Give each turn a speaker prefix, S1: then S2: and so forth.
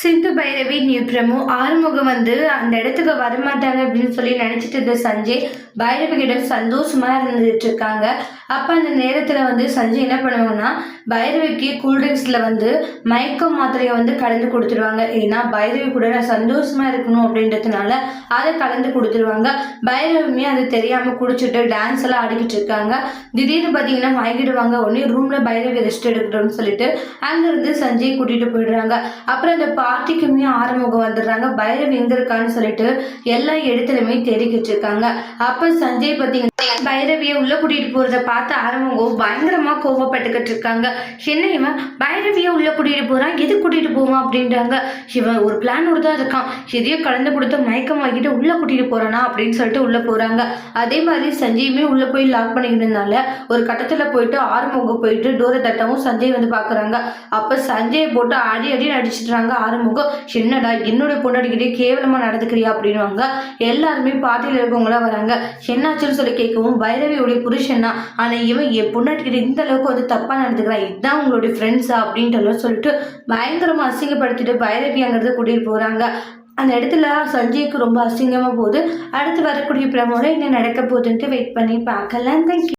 S1: சிந்து பைரவி நியூ பிரமு ஆறுமுகம் வந்து அந்த இடத்துக்கு வரமாட்டாங்க அப்படின்னு சொல்லி நினச்சிட்டு இருந்த சஞ்சய் பைரவி கிட்ட சந்தோஷமா இருந்துட்டு இருக்காங்க. அப்போ அந்த நேரத்தில் வந்து சஞ்சய் என்ன பண்ணுவாங்கன்னா பைரவிக்கு கூல்ட்ரிங்க்ஸில் வந்து மயக்க மாத்திரையை வந்து கலந்து கொடுத்துருவாங்க. ஏன்னா பைரவி கூட நான் சந்தோஷமா இருக்கணும் அப்படின்றதுனால அதை கலந்து கொடுத்துருவாங்க. பைரவியுமே அது தெரியாமல் குடிச்சிட்டு டான்ஸ் எல்லாம் ஆடிக்கிட்டு இருக்காங்க. திடீர்னு பார்த்தீங்கன்னா மயங்கிடுவாங்க. உடனே ரூமில் பைரவி ரெஸ்ட் எடுக்கட்டும்னு சொல்லிட்டு அங்கேருந்து சஞ்சய் கூட்டிகிட்டு போயிடுறாங்க. அப்புறம் அந்த பார்ட்டிக்குமே ஆறுமுகம் வந்துடுறாங்க. பைரவி எங்க இருக்கான்னு சொல்லிட்டு எல்லா இடத்துலையுமே தெரிவிக்கிட்டு இருக்காங்க. அப்ப சஞ்சய் பார்த்தீங்கன்னா பைரவியை உள்ள கூட்டிட்டு போறத பார்த்து ஆறுமுகம் பயங்கரமா கோவப்பட்டுக்கிட்டு இருக்காங்க. என்ன இவன்? பைரவியை உள்ள கூட்டிட்டு போறான்? எது கூட்டிட்டு போவான்? அப்படின்றாங்க. இவன் ஒரு பிளானோட தான் இருக்கான். எதையோ கலந்து கொடுத்து மயக்கம் வாங்கிட்டு உள்ள கூட்டிட்டு போறானா? அப்படின்னு சொல்லிட்டு உள்ள போறாங்க. அதே மாதிரி சஞ்சயுமே உள்ள போய் லாக் பண்ணிக்கிட்டதுனால ஒரு கட்டத்துல போயிட்டு ஆறுமுகம் போயிட்டு டோரை தட்டவும் சஞ்சய் வந்து பாக்குறாங்க. அப்ப சஞ்சயை போட்டு அடி அடி அடிச்சிடுறாங்க ஆறுமுகம். என்னடா என்னுடைய பொண்டாடிக்கிட்டே கேவலமா நடந்துக்கிறியா? அப்படின்வாங்க எல்லாருமே பார்ட்டியில் இருக்கவங்களாம் வராங்க. என்னாச்சுன்னு சொல்லி கேட்கவும் பைரவியோடைய புருஷன் தான் ஆனால் இவன் என் பொண்டாட்டிக்கிட்ட இந்த அளவுக்கு வந்து தப்பாக நடந்துக்கிறான் இதுதான் உங்களுடைய ஃப்ரெண்ட்ஸா அப்படின்ட்டு எல்லாம் சொல்லிட்டு பயங்கரமாக அசிங்கப்படுத்திட்டு பைரவி அங்கிறது கூட்டிட்டு போகிறாங்க அந்த இடத்துல சஞ்சய்க்கு ரொம்ப அசிங்கமாக போகுது. அடுத்து வரக்கூடிய பிரமோட என்ன நடக்க போகுதுன்ட்டு வெயிட் பண்ணி பார்க்கலாம். தேங்க்யூ